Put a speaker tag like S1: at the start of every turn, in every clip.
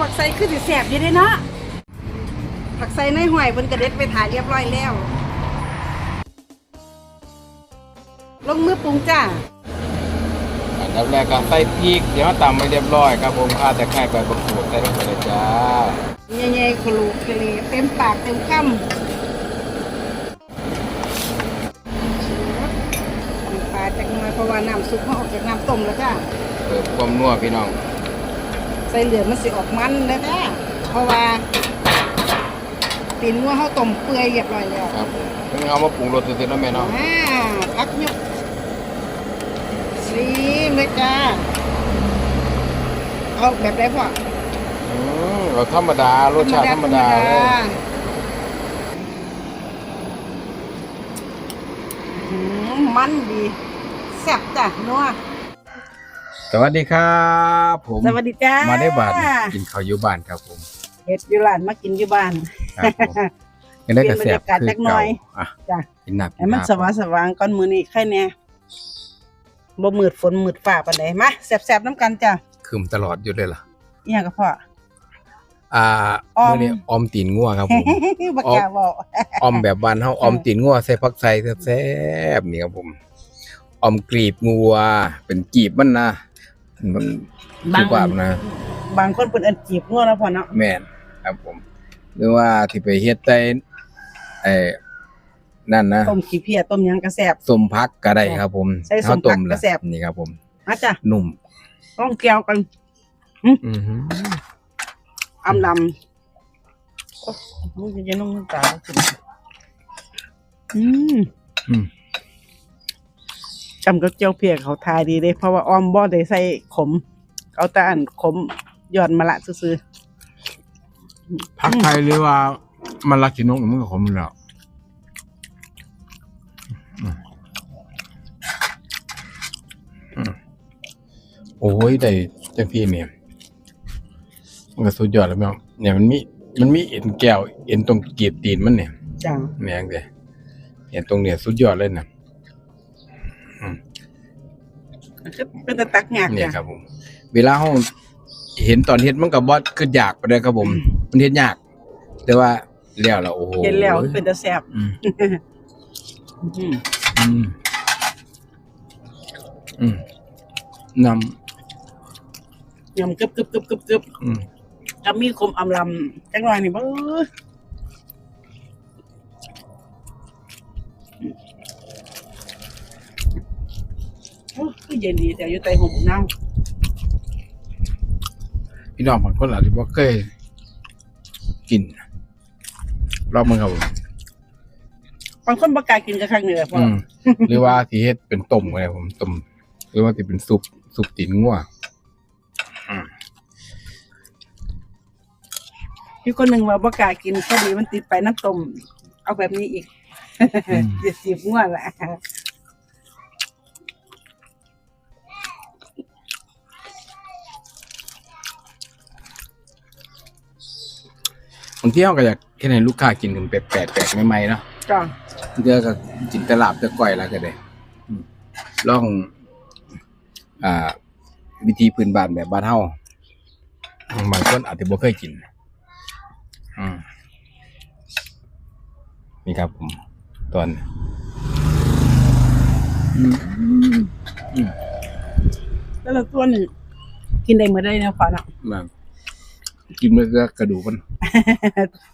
S1: ผักไส้คือสิแสบอยู่เด้เนาะผักไส้ในห้อยเพิ่นกระเด็ดไปถ่ายเรียบร้อยแล้ว ลงมือปรุงจ้า
S2: อันดับแรกก็ใส่พริก เดี๋ยวตำไปเรียบร้อยครับผมข้าแต่ไข่ไปประกวดใส่ลงไปเลยจ้า
S1: ใหญ่ๆขลุกกะลีเต็มปากเต็มคำน้ำปลาจักหน่อยเพราะว่าน้ำซุปเขาออกจากน้ำต้มแล้วจ้า
S2: เปิดความนัวพี่น้อง
S1: ใส่เหลือมันสิออกมันแล้วจ้าเพราะว่าตีนงัวเขาต้มเปื่อยเรียบร้อยแล้ว
S2: ครับเพิ่งเอามาปรุงรสเสร็จแล้วแม่เนาะ
S1: อ่าพักยุกซีมเลยจ้าเอาแบบไรพ่อ
S2: อืมเราธรรมดารสชาติธรรมดาเลย
S1: อืมมันดีแซ่บจ้ะนัว
S2: สวัสดีครับผม
S1: สวัสดีจ้า
S2: มาได้บาทกินข้าวอยู่บ้านครับผม
S1: เฮ็ดอยู่ร้านมากินอยู่บ้าน
S2: ครับผมยังได้กระแสบ
S1: เปลี่ยนบรรยากาศ
S2: คือ
S1: จักหน่
S2: เก่า
S1: อย
S2: อะ
S1: จ้ะ
S2: กินหนัก
S1: ให้มันสว่างสว่างๆก่อนมื้อนี้ใครแน่บ่มืดฝนมืดฟ้าปานใดมาแซ่บๆน้ำกันจ้ะ
S2: คืมตลอดอยู่เลยล่ะ
S1: อีหยังก็พ่อ
S2: อ่า
S1: ออม
S2: มื้อนี้ออมตีนงัวครับผม
S1: บ่กล้าบอก
S2: ออมแบบบ้านเฮาออมตีนงัวใส่ผักใส่แซ่บๆนี่ครับผม ออมกรีบงัว เป็นกรีบมันนะมันคือบาปนะ
S1: บางคนเพิ่นเอิ้นจีบงัวแล้วพ่อเนาะ
S2: แม่นครับผม หรือว่าที่ไปเฮ็ดใต้ไอ้นั่นนะ
S1: ต้มขี้เพียต้มหยังก็แซ่บ
S2: ส้มพักก็ได้ครับ ผม
S1: ใส่ส้ม
S2: ข้าวต้ม
S1: ผักก็
S2: แล้ว
S1: แซ่บ
S2: นี่ครับผม
S1: มาจ้ะ
S2: นุ่ม
S1: ต้องแก้วกัน
S2: อือหือ
S1: อำลำโอ้ยจะยังน้องน้ำตาขึ้นอืม
S2: อืม
S1: จำกับเจียวเพียเขาทายดีเด้เพราะว่าออมบ่ได้ใส่ขม เอาแต่อันขมหย่อนมาละซื่อ
S2: พักไทยหรือว่ามันรักกินนกมันก็ขมอยู่แล้วอืมอืมโอ้ยได้จังพี่เมียมันก็สุดยอดแล้วแม่งเนี่ยมันมีมันมีเอ็นแก้ว เอ็นตรงกีบตีนมันเนี่ย
S1: ๆจ้า
S2: แม่งเลยเอ็นตรงเนี่ยสุดยอดเลยนะ
S1: เป็นตะตักหยาก
S2: เนี่ย
S1: จ้ะ
S2: ครับผม เวลาเราเห็นตอนเฮ็ดมันก็บ่คืออยากไปเลยครับผม มันเฮ็ดยาก แต่ว่าแล้วล่ะโอ้โห
S1: เห็นแล้วเป็นตะแซ่บ
S2: อืม
S1: อืม
S2: อืมอืมน
S1: ยำกึบกึบกึบกึบกึบำ
S2: อืม
S1: จะมีคมอำลำจังหน่อยนี่เบ้อ โอ้ยเย็นดีแต่อยู่ใต้ห่มน้ำ
S2: พี่น้องบางคนอาจจะบ่เคยกินรอบมึงครับผม
S1: บางคนบ่กล้ากินกระครั้งนี่แหละพ่อ
S2: อื
S1: อ
S2: มหรือว่าที่เฮ็ดเป็นต้มก็ได้ผมต้มหรือว่าที่เป็นซุปซุปตีนงัวอืม
S1: พี่คนหนึ่งว่าบ่กล้ากินพอดีมันติดไปน้ำต้มเอาแบบนี้อีก
S2: อืม
S1: จะสีบง่วงแหละ
S2: บางทีเราก็อยากเฮ็ดให้ลูกค้ากินกันแปลกๆแปลกใหม่ๆเนาะ
S1: จ้ะ
S2: เดือก็จินตลาบจะก่อยแล้วก็ได้อืมลอง อ่า วิธีพื้นบ้านแบบบ้านเฮาบางคนอาจจะบ่เคยกิน อืมนี่ครับผมตอนอืมอืม
S1: แล้วเราตัวนี้กินได้เมื่อได้นะพ่อเนาะ
S2: มา กินมันก็กระดูกมัน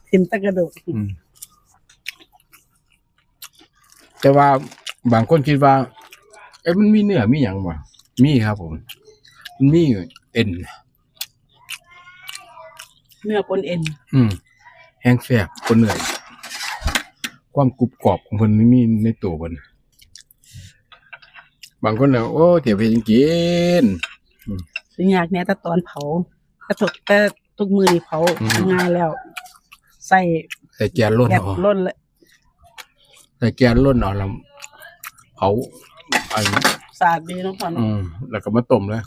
S1: ทิมตะกระดูก
S2: อืมแต่ว่าบางคนคิดว่า เอ้ยมันมีเนื้อมีหยังวะมีครับผมมันมีเอ็น
S1: เนื้อปนเอ็น
S2: อืมแห้งแซ่บคนเหนื่อย ความกรุบกรอบของมันมีในตัวมันบางคนเนี่ยโอ้เดี๋ยวไปกิน
S1: สิยากแน่แต่ตอนเผาแต่ทุกแต่ ทุกมือนี่เผา
S2: อืม
S1: ง่ายแล้ว ใส่
S2: ใส่แกนล้น
S1: แกบ
S2: เอา
S1: ล้นเลย
S2: ใส่แกนล้นเอาแล้วเผาอัน
S1: สาดดีเนาะพ่อ
S2: อื
S1: เนาะ
S2: มแล้วก็มาต้มเลย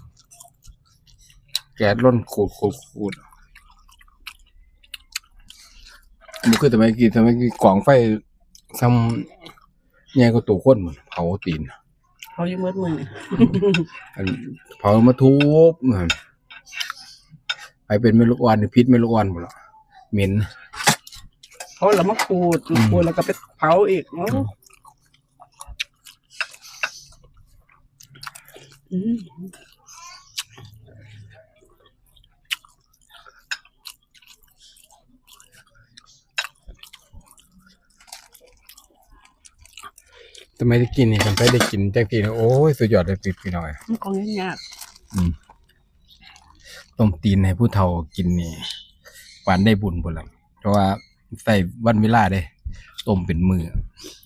S2: แกนล้นขูดขูดขูดมันคือทำไมกี่ทำไมกี่กล่องไฟซ้ำแย่ก็ตัวข้นเหมือนเผาตีน
S1: เขาอยู่มืดมือนี่
S2: อันเผามาทุบเหมือนไป เป็นเมลูกอ่อนนี่พิษเมลูกอ่อนหมดหรอเหม็น
S1: เขาแล้วมาขูด
S2: อืม
S1: ขูดแล้วก็ไปเผาอีกเนาะอืม
S2: ทำไมได้กินนี่ทำไมได้กินจังทีนะโอ้ย สุดยอดเลยพี่พี่น้อย
S1: มันก็ยาก
S2: อืม ต้มตีนให้ผู้เฒ่ากินนี่ปานได้บุญพุ่นละเพราะว่าใส่วันเวลาเด้ต้มเป็นมือ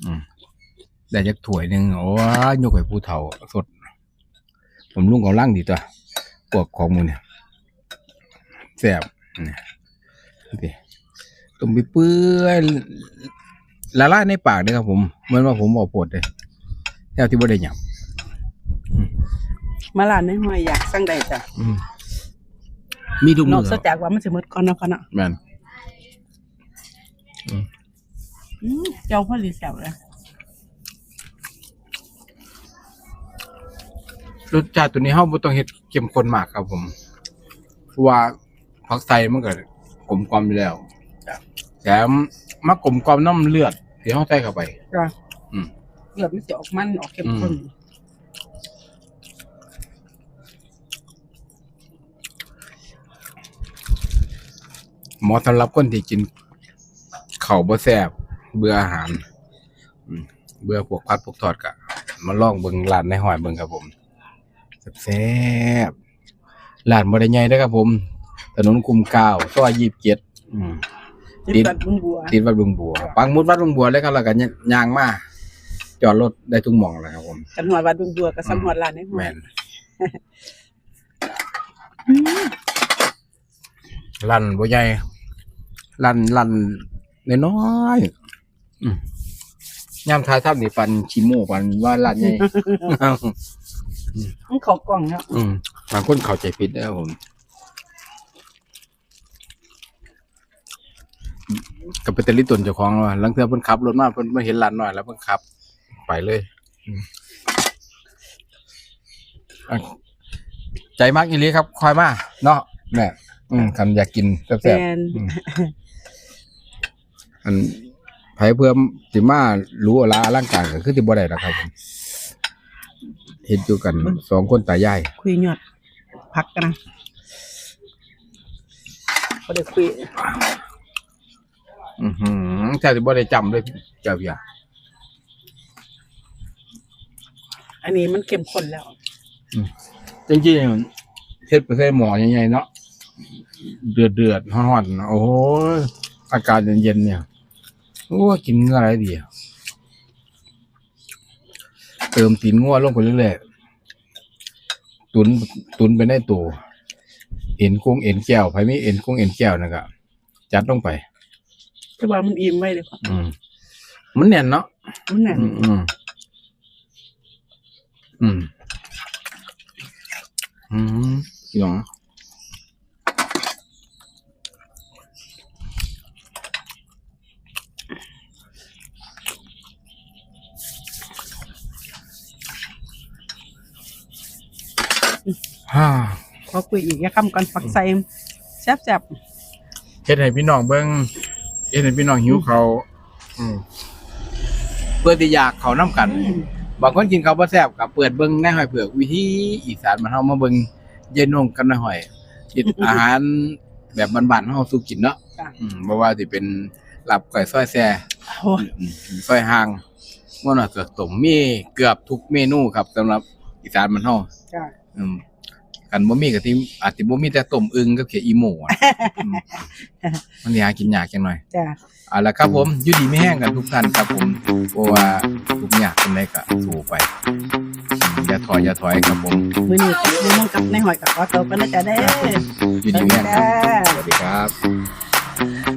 S2: อืมได้จักถ้วยหนึงโอ้ยยกให้ผู้เฒ่าสด ผมลุงของล่างดีตัวพวกของหมูเนี่ยแซ่บเนี่ยนี่ต้มไปเปื่อยละลายในปากเลยครับผมเหมือนว่าผมบอกปวดเลยแทบที่บ่ได้หยับ
S1: มาลานในห้อยอยากสั่งใดจ้ะ
S2: อื มมีทุก
S1: น
S2: มื
S1: อก
S2: อ
S1: จากว่ามันสิหมดก่อนเนาะค่ะเนาะ
S2: แม่น
S1: อืมเจ้าพ่อรีแซวเลย
S2: รสชาติตัวนี้เฮาบ่ต้องเฮ็ดเข้มข้นมากครับผมเพราะว่าผักไทยมันก็กลมกล่อมอยู่แล้วแถมมากลมกล่อมน้ำเลือดที่เฮาใส่เข้าไป
S1: จ้ะ
S2: อืม
S1: เลือดมันจะออกมันออกเข้มข้น
S2: อืม เหมาะสำหรับคนที่กินข้าวบ่แซ่บเบื่ออาหารอืมเบื่อพวกพัดพวกทอดก็มาลองเบิ่งร้านในห้อยเบิ่งครับผมแซ่บๆร้านบ่ได้ใหญ่เด้อครับผม ถนนคุมเกล้าซอย27อืม
S1: ติดตัดบุญบัว
S2: ติดวัดบึงบัว ปังหมุดวัดบึงบัวเลยครับแล้วก็ย่างมาจอดรถได้ทุกหม่องเลยครับผม
S1: กันหัววัดบุญบัวกับสำหัวลานในห้อ
S2: แม่
S1: ย
S2: น ลั่นบ่ใหญ่ลั่นลั่นน้อยๆอืมยามทายทับนี่ปันชิโม่ปันว่าลั่นใหญ่
S1: มันเขากล่องเนาะ
S2: อืมบางคนเข้าใจผิดนะครับผมกับเป็นตะลิตนเจ้าของว่าหลังเทื่อเพิ่นขับรถมาเพิ่นมาเห็นร้านน้อยแล้วเพิ่นขับ ไปเลยอืมอะใจมากอีหลีครับคอยมาเนาะแม่ อืมคันอยากกินแซ่
S1: แฟ
S2: บ
S1: น
S2: ๆอืมอันไผเพื่อสิมารู้อลาอลังการก็คือสิบ่ได้ดอกครับผมเฮ็ดอยู่กันสองคนตายาย
S1: คุยยอดพักกันนะเขาได้คุย
S2: อือหือแท้สิบ่ได้จำเลยเจ้าพี่อะ
S1: อันนี้มันเข้มข้นแล้ว
S2: จริงๆเฮ็ดไปใส่หม้อใหญ่ๆเนาะ เดือดเดือดๆร้อนๆโอ้โหอากาศเย็นๆเนี่ยโอ้ยกินเนื้ออะไรดีอะเติมตีนงัวลงไปเรื่อยๆตุนตุนไปในตัวเอ็นกุ้งเอ็นแก้วไผมีเอ็นกุ้งเอ็นแก้วนะครับจัดลงไป
S1: แต่ว่ามันอิ่มไว้เลยค่ะ
S2: อืมมันแน่นเนาะ
S1: มันแน่น
S2: อืมอืมอืมอืมพี่น้อง ฮ่า
S1: ขอคุยอีกอย่าคำก่อนฝักใส่แซ่บ
S2: เฮ็ดให้พี่น้องเบิ่งเฮ็ดให้พี่น้องหิวเขาวอืมเพื่อที่อยากเขาน้ำกัน บางคนกินข้าวบ่แซ่บก็เปิดเบิ่งในหอยเผือกวิธีอีสานมันเฮามาเบิ่งเย็นนงกันในหอยกิน อาหารแบบบ้านๆเฮาสู่กินเนาะ
S1: ๆจ้ะ
S2: อืมบ่ว่าสิเป็นลาบก้อยซอยแซ่
S1: โอ้ย
S2: อืมซอยห่างม่วนว่าเสือกต้มมีเกือบทุกเมนูครับสำหรับอีสานมันเฮา
S1: จ้ะ
S2: อืมกันบ่มีก็ที่อาจสิบ่มีแต่ต้มอึ่งกับเขียอีโหมอะอืมมันสิหากินยากจังหน่อย
S1: จ้ะ
S2: เอาละครับผมอยู่ดีไม่แห้งกันทุกท่านครับผมเพราะว่าทุกอย่างเป็นไรก็สู้ไปอืมอย่าถอยอย่าถอยครับผม
S1: มื้อนี้กับมื้อน้องกับในหอยกับขอตัวกันนะจ๊ะเด้อ
S2: อยู่ดีไม่แห้งครับ
S1: จ้า
S2: สวัสดีครับ